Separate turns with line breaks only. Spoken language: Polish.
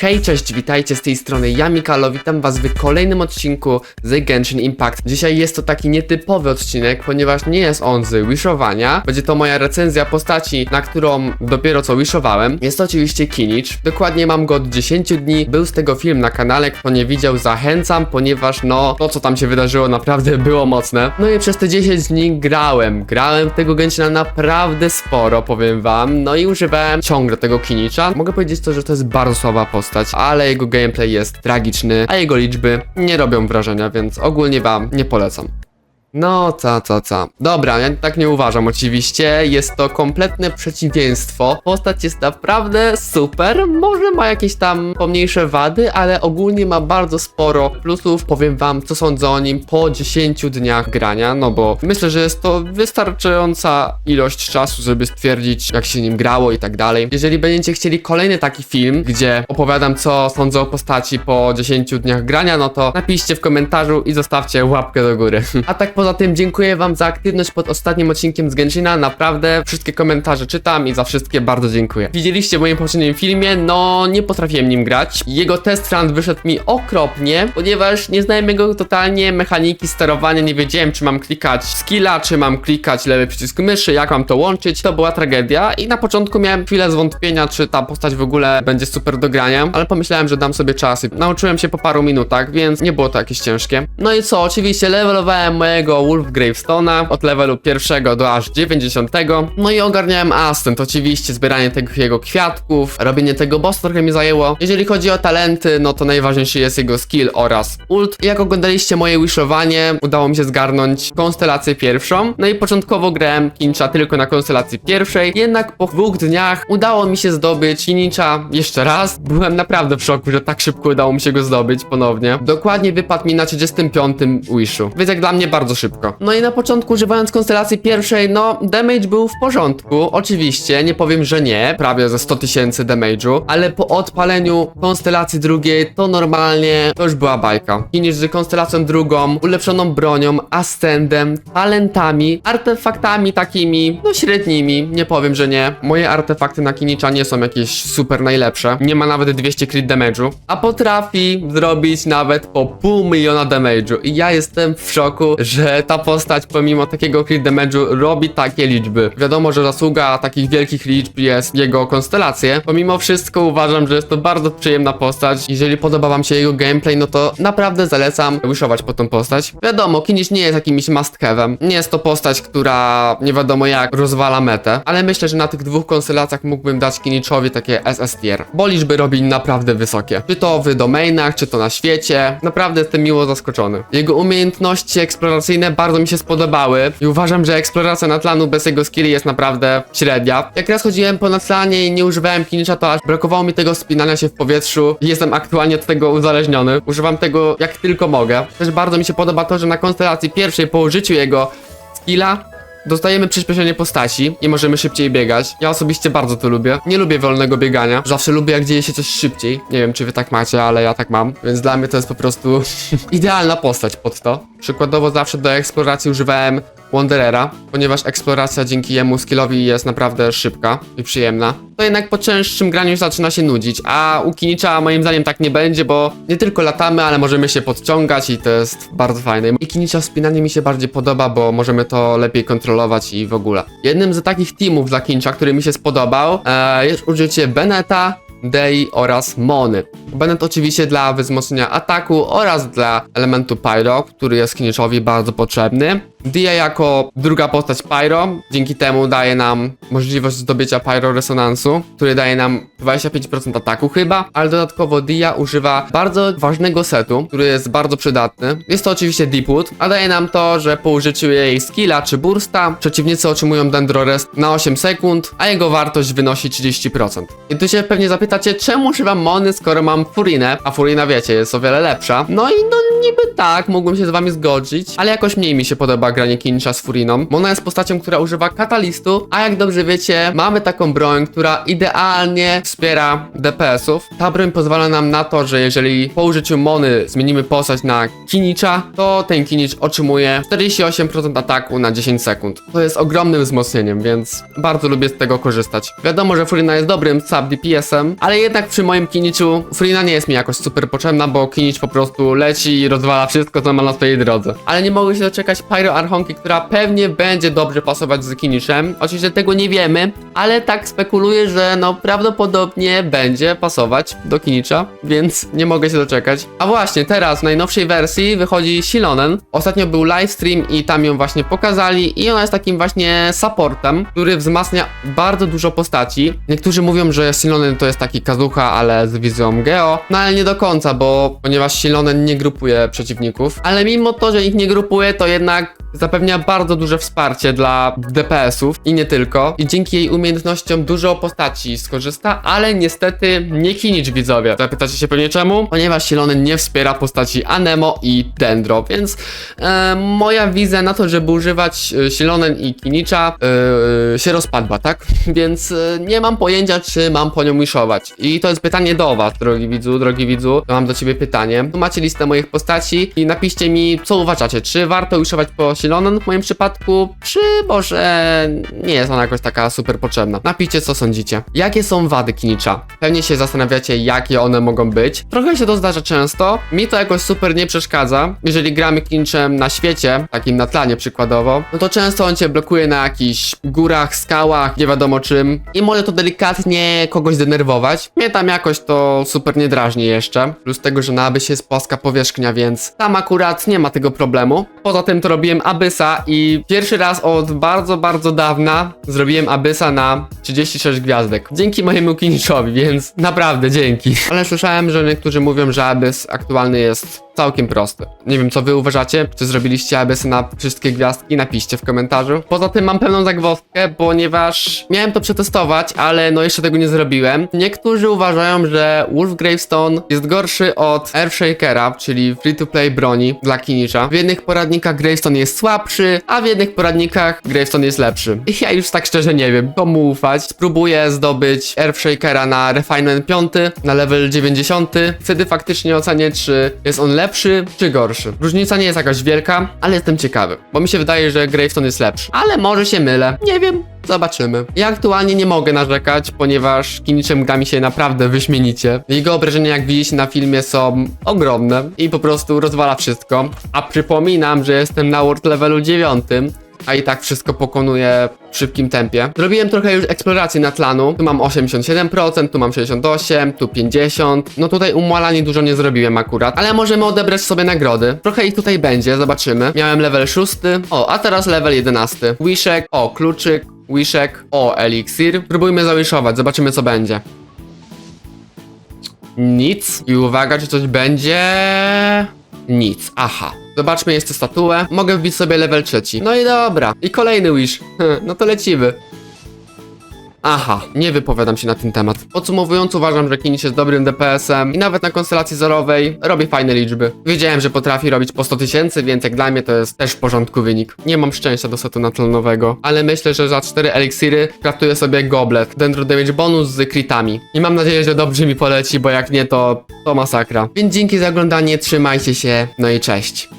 Hej, cześć, witajcie z tej strony ja Mikalo, witam was w kolejnym odcinku z Genshin Impact. Dzisiaj jest to taki nietypowy odcinek, ponieważ nie jest on z wishowania. Będzie to moja recenzja postaci, na którą dopiero co wishowałem. Jest to oczywiście Kinich. Dokładnie mam go od 10 dni. Był z tego film na kanale, kto nie widział zachęcam, ponieważ no, to co tam się wydarzyło naprawdę było mocne. No i przez te 10 dni grałem. Grałem w tego Genshina naprawdę sporo, powiem wam. No i używałem ciągle tego Kinicha. Mogę powiedzieć to, że to jest bardzo słaba postać, ale jego gameplay jest tragiczny, a jego liczby nie robią wrażenia, więc ogólnie wam nie polecam. No, co, co, co. Dobra, ja tak nie uważam oczywiście. Jest to kompletne przeciwieństwo. Postać jest naprawdę super. Może ma jakieś tam pomniejsze wady, ale ogólnie ma bardzo sporo plusów. Powiem wam, co sądzę o nim po 10 dniach grania, no bo myślę, że jest to wystarczająca ilość czasu, żeby stwierdzić, jak się nim grało i tak dalej. Jeżeli będziecie chcieli kolejny taki film, gdzie opowiadam, co sądzę o postaci po 10 dniach grania, no to napiszcie w komentarzu i zostawcie łapkę do góry. A tak poza tym dziękuję wam za aktywność pod ostatnim odcinkiem z Genshina. Naprawdę wszystkie komentarze czytam i za wszystkie bardzo dziękuję. Widzieliście w moim poprzednim filmie, no nie potrafiłem nim grać. Jego test run wyszedł mi okropnie, ponieważ nie znałem jego totalnie mechaniki sterowania, nie wiedziałem czy mam klikać skilla, czy mam klikać lewy przycisk myszy, jak mam to łączyć. To była tragedia i na początku miałem chwilę zwątpienia, czy ta postać w ogóle będzie super do grania, ale pomyślałem, że dam sobie czas i nauczyłem się po paru minutach, więc nie było to jakieś ciężkie. No i co, oczywiście levelowałem mojego Wolf Gravestone'a od levelu pierwszego do aż 90. No i ogarniałem Ascent, oczywiście zbieranie tego jego kwiatków, robienie tego bossa trochę mi zajęło. Jeżeli chodzi o talenty, no to najważniejszy jest jego skill oraz ult. Jak oglądaliście moje wishowanie, udało mi się zgarnąć konstelację pierwszą. No i początkowo grałem Kincha tylko na konstelacji pierwszej, jednak po dwóch dniach udało mi się zdobyć Kincha jeszcze raz. Byłem naprawdę w szoku, że tak szybko udało mi się go zdobyć ponownie. Dokładnie wypadł mi na 35 wishu, więc jak dla mnie bardzo szybko. No i na początku używając konstelacji pierwszej, no damage był w porządku, oczywiście, nie powiem, że nie, prawie ze 100 tysięcy damage'u, ale po odpaleniu konstelacji drugiej to normalnie, to już była bajka. Finish z konstelacją drugą, ulepszoną bronią, ascendem, talentami, artefaktami takimi, no średnimi, nie powiem, że nie. Moje artefakty na Kinicza nie są jakieś super najlepsze, nie ma nawet 200 crit damage'u, a potrafi zrobić nawet po pół miliona damage'u i ja jestem w szoku, że ta postać pomimo takiego crit damage'u robi takie liczby. Wiadomo, że zasługa takich wielkich liczb jest jego konstelacje. Pomimo wszystko uważam, że jest to bardzo przyjemna postać. Jeżeli podoba wam się jego gameplay, no to naprawdę zalecam wishować po tą postać. Wiadomo, Kinish nie jest jakimś must have'em. Nie jest to postać, która nie wiadomo jak rozwala metę, ale myślę, że na tych dwóch konstelacjach mógłbym dać Kinishowi takie SS tier, bo liczby robi naprawdę wysokie. Czy to w domainach, czy to na świecie. Naprawdę jestem miło zaskoczony. Jego umiejętności eksploracyjne bardzo mi się spodobały i uważam, że eksploracja Natlanu bez jego skilli jest naprawdę średnia. Jak raz chodziłem po Natlanie i nie używałem Kinisha, to aż brakowało mi tego spinania się w powietrzu i jestem aktualnie od tego uzależniony. Używam tego jak tylko mogę. Też bardzo mi się podoba to, że na konstelacji pierwszej po użyciu jego skilla Dostajemy przyspieszenie postaci i możemy szybciej biegać. Ja osobiście bardzo to lubię. Nie lubię wolnego biegania. Zawsze lubię, jak dzieje się coś szybciej. Nie wiem, czy wy tak macie, ale ja tak mam. Więc dla mnie to jest po prostu idealna postać pod to. Przykładowo zawsze do eksploracji używałem Wanderera, ponieważ eksploracja dzięki jemu skillowi jest naprawdę szybka i przyjemna. To jednak po częstszym graniu zaczyna się nudzić, a u Kinicza moim zdaniem tak nie będzie, bo nie tylko latamy, ale możemy się podciągać i to jest bardzo fajne. I Kinicza wspinanie mi się bardziej podoba, bo możemy to lepiej kontrolować i w ogóle. Jednym z takich teamów dla Kinicza, który mi się spodobał, e, jest użycie Beneta, Dei oraz Mony. Bennett oczywiście dla wzmocnienia ataku oraz dla elementu Pyro, który jest Kiniszowi bardzo potrzebny. Dia jako druga postać Pyro, dzięki temu daje nam możliwość zdobycia Pyro Resonansu, który daje nam 25% ataku chyba, ale dodatkowo Dia używa bardzo ważnego setu, który jest bardzo przydatny. Jest to oczywiście Deepwood, a daje nam to, że po użyciu jej skilla czy bursta, przeciwnicy otrzymują Dendrorest na 8 sekund, a jego wartość wynosi 30%. I tu się pewnie zapytacie, czemu używam Mony, skoro mam Furinę, a Furina wiecie, jest o wiele lepsza. No i no niby tak, mógłbym się z wami zgodzić, ale jakoś mniej mi się podoba granie Kinisha z Furiną, bo ona jest postacią, która używa katalistu, a jak dobrze wiecie, mamy taką broń, która idealnie wspiera DPS-ów. Ta broń pozwala nam na to, że jeżeli po użyciu mony zmienimy postać na Kinicza, to ten Kinicz otrzymuje 48% ataku na 10 sekund. To jest ogromnym wzmocnieniem, więc bardzo lubię z tego korzystać. Wiadomo, że Furina jest dobrym sub DPS-em, ale jednak przy moim Kiniczu Furina nie jest mi jakoś super potrzebna, bo Kinicz po prostu leci i rozwala wszystko, co ma na swojej drodze. Ale nie mogę się doczekać Pyro Archonki, która pewnie będzie dobrze pasować z Kiniczem. Oczywiście tego nie wiemy, ale tak spekuluję, że no prawdopodobnie będzie pasować do Kinicza, więc nie mogę się doczekać. A właśnie, teraz w najnowszej wersji wychodzi Silonen. Ostatnio był livestream i tam ją właśnie pokazali i ona jest takim właśnie supportem, który wzmacnia bardzo dużo postaci. Niektórzy mówią, że Silonen to jest taki kazucha, ale z wizją Geo, no ale nie do końca, bo ponieważ Silonen nie grupuje przeciwników, ale mimo to, że ich nie grupuje, to jednak zapewnia bardzo duże wsparcie dla DPS-ów i nie tylko. I dzięki jej umiejętnościom dużo postaci skorzysta, ale niestety nie Kinicz widzowie. Zapytacie się pewnie czemu? Ponieważ Silonen nie wspiera postaci Anemo i Dendro, więc e, moja wizja na to, żeby używać e, Silonen i Kinicza e, się rozpadła, tak? Więc e, nie mam pojęcia, czy mam po nią wishować. I to jest pytanie do was, drogi widzu, drogi widzu. Mam do ciebie pytanie. Tu macie listę moich postaci i napiszcie mi, co uważacie. Czy warto wishować po Silonen w moim przypadku, czy może nie jest ona jakoś taka super potrzebna? Napiszcie, co sądzicie. Jakie są wady Kinicza? Pewnie się zastanawiacie, jakie one mogą być. Trochę się to zdarza często. Mi to jakoś super nie przeszkadza. Jeżeli gramy Kiniczem na świecie, takim na tlanie przykładowo, no to często on cię blokuje na jakichś górach, skałach, nie wiadomo czym. I może to delikatnie kogoś denerwować. Mnie tam jakoś to super nie drażni jeszcze. Plus tego, że na Abysie jest płaska powierzchnia, więc tam akurat nie ma tego problemu. Poza tym to robiłem Abysa i pierwszy raz od bardzo, bardzo dawna zrobiłem Abysa na 36 gwiazdek. Dzięki mojemu Kiniczowi, więc naprawdę dzięki. Ale słyszałem, że niektórzy mówią, że Abys aktualny jest całkiem prosty. Nie wiem, co wy uważacie? Czy zrobiliście Abysy na wszystkie gwiazdki? Napiszcie w komentarzu. Poza tym mam pewną zagwozdkę, ponieważ miałem to przetestować, ale no jeszcze tego nie zrobiłem. Niektórzy uważają, że Wolf Gravestone jest gorszy od Earthshakera, czyli free-to-play broni dla Kinicza. W jednych poradnikach Gravestone jest słabszy, a w jednych poradnikach Gravestone jest lepszy. I ja już tak szczerze nie wiem, komu ufać. Spróbuję zdobyć Earthshakera na Refinement 5, na level 90. Wtedy faktycznie ocenię, czy jest on lepszy, czy gorszy. Różnica nie jest jakaś wielka, ale jestem ciekawy, bo mi się wydaje, że Gravestone jest lepszy. Ale może się mylę. Nie wiem. Zobaczymy. Ja aktualnie nie mogę narzekać, ponieważ Kiniczem gra mi się naprawdę wyśmienicie. Jego obrażenia, jak widzicie na filmie, są ogromne i po prostu rozwala wszystko. A przypominam, że jestem na world levelu 9 a i tak wszystko pokonuję w szybkim tempie. Zrobiłem trochę już eksploracji na tlanu. Tu mam 87%, tu mam 68%, tu 50%. No tutaj umłalanie dużo nie zrobiłem akurat, ale możemy odebrać sobie nagrody. Trochę ich tutaj będzie, zobaczymy. Miałem level 6. O, a teraz level 11. Wishek, o, kluczyk, Wishek, o, eliksir. Próbujmy zawiszować, zobaczymy co będzie. Nic. I uwaga, czy coś będzie... Nic. Aha. Zobaczmy jeszcze statuę. Mogę wbić sobie level trzeci. No i dobra. I kolejny wish. No to lecimy. Aha, nie wypowiadam się na ten temat. Podsumowując, uważam, że Kinish jest dobrym DPS-em i nawet na konstelacji zerowej robi fajne liczby. Wiedziałem, że potrafi robić po 100 tysięcy, więc jak dla mnie to jest też w porządku wynik. Nie mam szczęścia do setu natlenowego, ale myślę, że za 4 eliksiry kraftuję sobie goblet, dendro damage bonus z critami. I mam nadzieję, że dobrze mi poleci, bo jak nie, to to masakra. Więc dzięki za oglądanie, trzymajcie się, no i cześć.